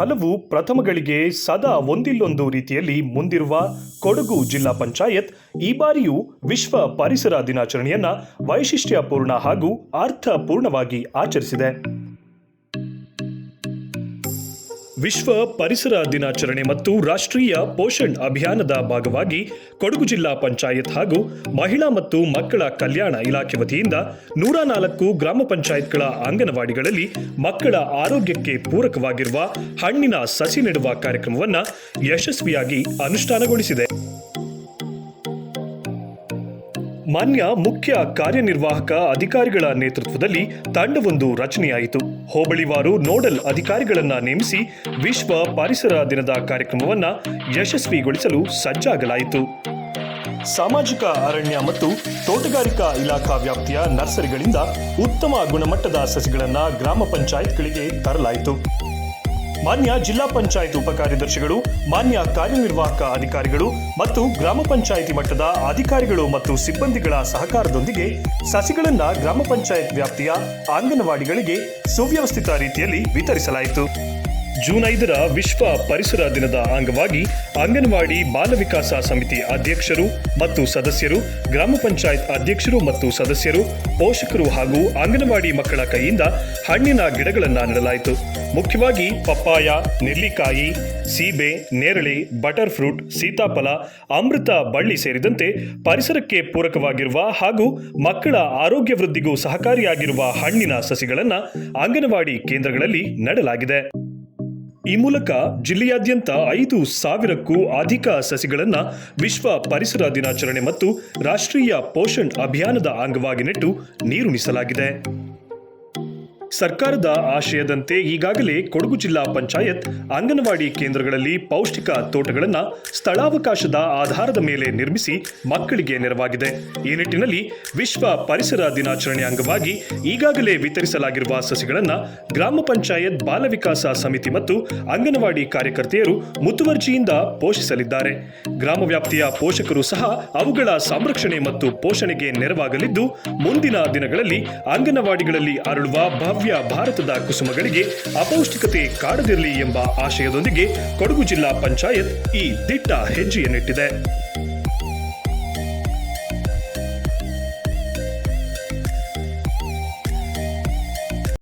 ಹಲವು ಪ್ರಥಮಗಳಿಗೆ ಸದಾ ಒಂದಿಲ್ಲೊಂದು ರೀತಿಯಲ್ಲಿ ಮುಂದಿರುವ ಕೊಡಗು ಜಿಲ್ಲಾ ಪಂಚಾಯತ್ ಈ ಬಾರಿಯೂ ವಿಶ್ವ ಪರಿಸರ ದಿನಾಚರಣೆಯನ್ನ ವೈಶಿಷ್ಟ್ಯಪೂರ್ಣ ಹಾಗೂ ಅರ್ಥಪೂರ್ಣವಾಗಿ ಆಚರಿಸಿದೆ. ವಿಶ್ವ ಪರಿಸರ ದಿನಾಚರಣೆ ಮತ್ತು ರಾಷ್ಟ್ರೀಯ ಪೋಷಣ್ ಅಭಿಯಾನದ ಭಾಗವಾಗಿ ಕೊಡಗು ಜಿಲ್ಲಾ ಪಂಚಾಯತ್ ಹಾಗೂ ಮಹಿಳಾ ಮತ್ತು ಮಕ್ಕಳ ಕಲ್ಯಾಣ ಇಲಾಖೆ ವತಿಯಿಂದ ನೂರ ನಾಲ್ಕು ಗ್ರಾಮ ಪಂಚಾಯತ್ಗಳ ಅಂಗನವಾಡಿಗಳಲ್ಲಿ ಮಕ್ಕಳ ಆರೋಗ್ಯಕ್ಕೆ ಪೂರಕವಾಗಿರುವ ಹಣ್ಣಿನ ಸಸಿ ನೆಡುವ ಕಾರ್ಯಕ್ರಮವನ್ನು ಯಶಸ್ವಿಯಾಗಿ ಅನುಷ್ಠಾನಗೊಳಿಸಿದೆ. ಮಾನ್ಯ ಮುಖ್ಯ ಕಾರ್ಯನಿರ್ವಾಹಕ ಅಧಿಕಾರಿಗಳ ನೇತೃತ್ವದಲ್ಲಿ ತಂಡವೊಂದು ರಚನೆಯಾಯಿತು. ಹೋಬಳಿವಾರು ನೋಡಲ್ ಅಧಿಕಾರಿಗಳನ್ನು ನೇಮಿಸಿ ವಿಶ್ವ ಪರಿಸರ ದಿನದ ಕಾರ್ಯಕ್ರಮವನ್ನ ಯಶಸ್ವಿಗೊಳಿಸಲು ಸಜ್ಜಾಗಲಾಯಿತು. ಸಾಮಾಜಿಕ ಅರಣ್ಯ ಮತ್ತು ತೋಟಗಾರಿಕಾ ಇಲಾಖಾ ವ್ಯಾಪ್ತಿಯ ನರ್ಸರಿಗಳಿಂದ ಉತ್ತಮ ಗುಣಮಟ್ಟದ ಸಸಿಗಳನ್ನು ಗ್ರಾಮ ಪಂಚಾಯತ್ಗಳಿಗೆ ತರಲಾಯಿತು. ಮಾನ್ಯ ಜಿಲ್ಲಾ ಪಂಚಾಯತ್ ಉಪಕಾರ್ಯದರ್ಶಿಗಳು, ಮಾನ್ಯ ಕಾರ್ಯನಿರ್ವಾಹಕ ಅಧಿಕಾರಿಗಳು ಮತ್ತು ಗ್ರಾಮ ಪಂಚಾಯಿತಿ ಮಟ್ಟದ ಅಧಿಕಾರಿಗಳು ಮತ್ತು ಸಿಬ್ಬಂದಿಗಳ ಸಹಕಾರದೊಂದಿಗೆ ಸಸಿಗಳನ್ನು ಗ್ರಾಮ ಪಂಚಾಯತ್ ವ್ಯಾಪ್ತಿಯ ಅಂಗನವಾಡಿಗಳಿಗೆ ಸುವ್ಯವಸ್ಥಿತ ರೀತಿಯಲ್ಲಿ ವಿತರಿಸಲಾಯಿತು. ಜೂನ್ ಐದರ ವಿಶ್ವ ಪರಿಸರ ದಿನದ ಅಂಗವಾಗಿ ಅಂಗನವಾಡಿ ಬಾಲ ವಿಕಾಸ ಸಮಿತಿ ಅಧ್ಯಕ್ಷರು ಮತ್ತು ಸದಸ್ಯರು, ಗ್ರಾಮ ಪಂಚಾಯತ್ ಅಧ್ಯಕ್ಷರು ಮತ್ತು ಸದಸ್ಯರು, ಪೋಷಕರು ಹಾಗೂ ಅಂಗನವಾಡಿ ಮಕ್ಕಳ ಕೈಯಿಂದ ಹಣ್ಣಿನ ಗಿಡಗಳನ್ನು ನೆಡಲಾಯಿತು. ಮುಖ್ಯವಾಗಿ ಪಪ್ಪಾಯ, ನೆಲ್ಲಿಕಾಯಿ, ಸೀಬೆ, ನೇರಳೆ, ಬಟರ್ ಫ್ರೂಟ್, ಸೀತಾಫಲ, ಅಮೃತ ಬಳ್ಳಿ ಸೇರಿದಂತೆ ಪರಿಸರಕ್ಕೆ ಪೂರಕವಾಗಿರುವ ಹಾಗೂ ಮಕ್ಕಳ ಆರೋಗ್ಯ ವೃದ್ಧಿಗೂ ಸಹಕಾರಿಯಾಗಿರುವ ಹಣ್ಣಿನ ಸಸಿಗಳನ್ನು ಅಂಗನವಾಡಿ ಕೇಂದ್ರಗಳಲ್ಲಿ ನೆಡಲಾಗಿದೆ. ಈ ಮೂಲಕ ಜಿಲ್ಲೆಯಾದ್ಯಂತ ಐದು ಸಾವಿರಕ್ಕೂ ಅಧಿಕ ಸಸಿಗಳನ್ನ ವಿಶ್ವ ಪರಿಸರ ದಿನಾಚರಣೆ ಮತ್ತು ರಾಷ್ಟ್ರೀಯ ಪೋಷಣ್ ಅಭಿಯಾನದ ಅಂಗವಾಗಿ ನೆಟ್ಟು ನೀರುಣಿಸಲಾಗಿದೆ. ಸರ್ಕಾರದ ಆಶಯದಂತೆ ಈಗಾಗಲೇ ಕೊಡಗು ಜಿಲ್ಲಾ ಪಂಚಾಯತ್, ಅಂಗನವಾಡಿ ಕೇಂದ್ರಗಳಲ್ಲಿ ಪೌಷ್ಟಿಕ ತೋಟಗಳನ್ನು ಸ್ಥಳಾವಕಾಶದ ಆಧಾರದ ಮೇಲೆ ನಿರ್ಮಿಸಿ ಮಕ್ಕಳಿಗೆ ನೆರವಾಗಿದೆ. ಈ ನಿಟ್ಟಿನಲ್ಲಿ ವಿಶ್ವ ಪರಿಸರ ದಿನಾಚರಣೆ ಅಂಗವಾಗಿ ಈಗಾಗಲೇ ವಿತರಿಸಲಾಗಿರುವ ಸಸಿಗಳನ್ನು ಗ್ರಾಮ ಪಂಚಾಯತ್ ಬಾಲ ವಿಕಾಸ ಸಮಿತಿ ಮತ್ತು ಅಂಗನವಾಡಿ ಕಾರ್ಯಕರ್ತೆಯರು ಮುತುವರ್ಜಿಯಿಂದ ಪೋಷಿಸಲಿದ್ದಾರೆ. ಗ್ರಾಮ ವ್ಯಾಪ್ತಿಯ ಪೋಷಕರು ಸಹ ಅವುಗಳ ಸಂರಕ್ಷಣೆ ಮತ್ತು ಪೋಷಣೆಗೆ ನೆರವಾಗಲಿದ್ದು, ಮುಂದಿನ ದಿನಗಳಲ್ಲಿ ಅಂಗನವಾಡಿಗಳಲ್ಲಿ ಅರಳುವ ಭವ್ಯ ಭಾರತದ ಕುಸುಮಗಳಿಗೆ ಅಪೌಷ್ಟಿಕತೆ ಕಾಡದಿರಲಿ ಎಂಬ ಆಶಯದೊಂದಿಗೆ ಕೊಡಗು ಜಿಲ್ಲಾ ಪಂಚಾಯತ್ ಈ ದಿಟ್ಟ ಹೆಜ್ಜೆಯನ್ನಿಟ್ಟಿದೆ.